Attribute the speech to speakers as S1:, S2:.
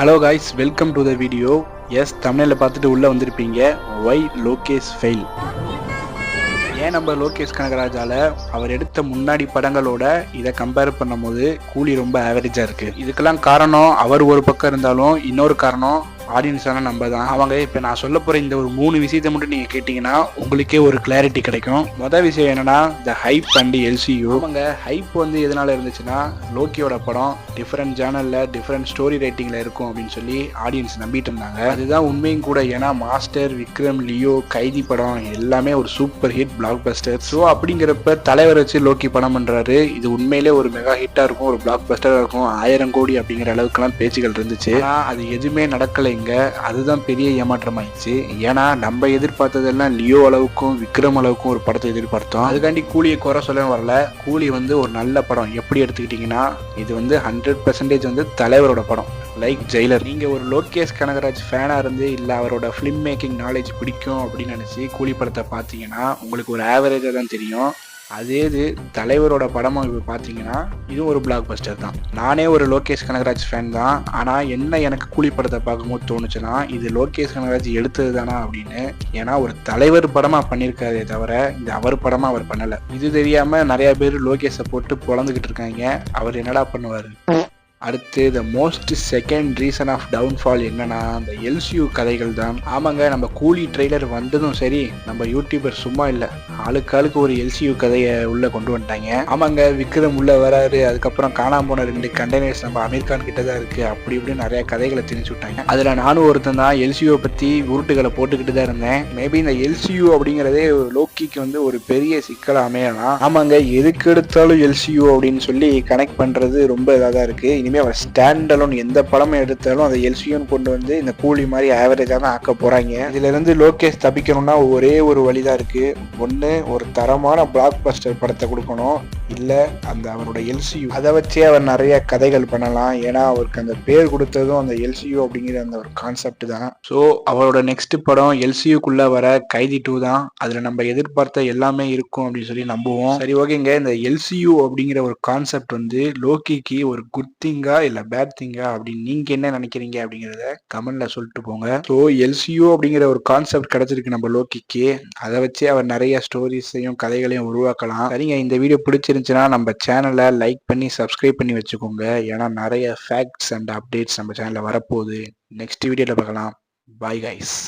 S1: Hello guys welcome to the video S தமிழில் பார்த்துட்டு உள்ளே வந்திருப்பீங்க. ஒய் லோகேஷ் ஃபெயில் ஏன் நம்ம லோகேஷ் கனகராஜால அவர் எடுத்த முன்னாடி படங்களோட இதை கம்பேர் பண்ணும்போது கூலி ரொம்ப ஆவரேஜாக இருக்குது இதுக்கெல்லாம் காரணம் அவர் ஒரு பக்கம் இருந்தாலும் இன்னொரு காரணம் ஆடியன்ஸான நம்ம தான் அவங்க இப்போ நான் சொல்ல போகிற இந்த ஒரு மூணு விஷயத்தை மட்டும் நீங்கள் கேட்டிங்கன்னா உங்களுக்கே ஒரு கிளாரிட்டி கிடைக்கும். மொதல் விஷயம் என்னன்னா இந்த ஹைப் அண்ட் எல்சியூ அவங்க ஹைப் வந்து எதனால இருந்துச்சுன்னா லோக்கியோட படம் டிஃப்ரெண்ட் ஜேனலில் டிஃப்ரெண்ட் ஸ்டோரி ரைட்டிங்கில் இருக்கும் அப்படின்னு சொல்லி ஆடியன்ஸ் நம்பிட்டு இருந்தாங்க. அதுதான் உண்மையும் கூட. ஏன்னா மாஸ்டர் விக்ரம் லியோ கைதி படம் எல்லாமே ஒரு super hit blockbuster so அப்படிங்கிறப்ப தலைவர் வச்சு லோக்கி படம் பண்ணுறாரு இது உண்மையிலே ஒரு மெகா ஹிட்டாக இருக்கும் ஒரு பிளாக் பஸ்டராக இருக்கும். ஆயிரம் கோடி அப்படிங்கிற அளவுக்குலாம் பேச்சுகள் இருந்துச்சு. ஆனால் அது எதுவுமே நடக்கலை இங்கே அதுதான் பெரிய ஏமாற்றம் ஆயிடுச்சு. ஏன்னா நம்ம எதிர்பார்த்ததெல்லாம் லியோ அளவுக்கும் விக்ரம் அளவுக்கும் ஒரு படத்தை எதிர்பார்த்தோம். அதுக்காண்டி கூலியை குறை சொல்ல வரல. கூலி வந்து ஒரு நல்ல படம். எப்படி எடுத்துக்கிட்டிங்கன்னா இது வந்து ஹண்ட்ரட் பர்சன்டேஜ் வந்து தலைவரோட படம். Like Jailer. நீங்கள் ஒரு லோகேஷ் கனகராஜ் ஃபேனாக இருந்து இல்லை அவரோட ஃபிலிம் மேக்கிங் நாலேஜ் பிடிக்கும் அப்படின்னு நினச்சி கூலி படத்தை பார்த்தீங்கன்னா உங்களுக்கு ஒரு ஆவரேஜாக தான் தெரியும். அதே இது தலைவரோட படமும் இப்போ பார்த்தீங்கன்னா இதுவும் ஒரு பிளாக் பஸ்டர் தான். நானே ஒரு லோகேஷ் கனகராஜ் ஃபேன் தான். ஆனால் என்ன எனக்கு கூலி படத்தை பார்க்கும்போது தோணுச்சுன்னா இது லோகேஷ் கனகராஜ் எடுத்தது தானா அப்படின்னு ஏன்னா ஒரு தலைவர் படமாக பண்ணியிருக்காதே தவிர இது அவர் படமாக அவர் பண்ணலை. இது தெரியாமல் நிறையா பேர் லோகேஷை போட்டு பொழந்துக்கிட்டு இருக்காங்க. அவர் என்னடா பண்ணுவார்? அடுத்து the most second reason of downfall என்னன்னா அந்த எல்சியூ கதைகள் தான். ஆமாங்க நம்ம கூலி ட்ரெய்லர் வந்ததும் சரி நம்ம யூடியூபர் சும்மா இல்லை. ஆளுக்கு ஆளுக்கு ஒரு எல்சியூ கதையை உள்ளே கொண்டு வந்துட்டாங்க. ஆமாங்க விக்ரம் உள்ளே வராரு அதுக்கப்புறம் காணாம போன ரெண்டு கண்டெய்னர்ஸ் நம்ம அமீர் கான் கிட்ட தான் இருக்கு அப்படி இப்படி நிறைய கதைகளை திணிச்சு விட்டாங்க. அதில் நானும் ஒருத்தன் தான் எல்சியூ பற்றி உருட்டுகளை போட்டுக்கிட்டு தான் இருந்தேன். மேபி இந்த எல்சியூ அப்படிங்கிறதே லோக்கிக்கு வந்து ஒரு பெரிய சிக்கலை அமையலாம். ஆமாங்க எதுக்கு எடுத்தாலும் எல்சியூ அப்படின்னு சொல்லி கனெக்ட் பண்ணுறது ரொம்ப இதாக தான் இருக்குது இனிமேல் அவர் ஸ்டாண்ட் எந்த படமும் எடுத்தாலும் அதை எல்சியும் கொண்டு வந்து இந்த கூலி மாதிரி ஆவரேஜாக தான் ஆக்க போகிறாங்க இதுலேருந்து லோகேஷ் தப்பிக்கணும்னா ஒரே ஒரு வழி தான் இருக்குது ஒன்று ஒரு தரமான பிளாக் பஸ்டர் படத்தை கொடுக்கணும். இல்லை அந்த அவரோட எல்சியூ அதை வச்சே அவர் நிறைய கதைகள் பண்ணலாம். ஏன்னா அவருக்கு அந்த பேர் கொடுத்ததும் அந்த எல்சியூ அப்படிங்கிற அந்த ஒரு கான்செப்ட் தான். ஸோ அவரோட நெக்ஸ்ட் படம் எல்சியூக்குள்ளே வர கைதி டூ தான். அதில் நம்ம எதிர்பார்த்த எல்லாமே இருக்கும் அப்படின்னு சொல்லி நம்புவோம். சரி ஓகேங்க. இந்த எல்சியூ அப்படிங்கிற ஒரு கான்செப்ட் வந்து லோக்கிக்கு ஒரு குட் திங்கா இல்லை பேட் திங்கா அப்படின்னு நீங்கள் என்ன நினைக்கிறீங்க அப்படிங்கிறத கமெண்ட்ல சொல்லிட்டு போங்க. ஸோ எல்சியூ அப்படிங்கிற ஒரு கான்செப்ட் கிடைச்சிருக்கு நம்ம லோக்கிக்கு. அதை வச்சு அவர் நிறைய ஸ்டோரிஸையும் கதைகளையும் உருவாக்கலாம். சரிங்க இந்த வீடியோ பிடிச்சிருந்துச்சுன்னா நம்ம சேனலை லைக் பண்ணி சப்ஸ்கிரைப் பண்ணி வச்சுக்கோங்க. ஏன்னா நிறைய ஃபேக்ட்ஸ் அண்ட் அப்டேட்ஸ் நம்ம சேனலில் வரப்போகுது. நெக்ஸ்ட் வீடியோவில் பார்க்கலாம். Bye guys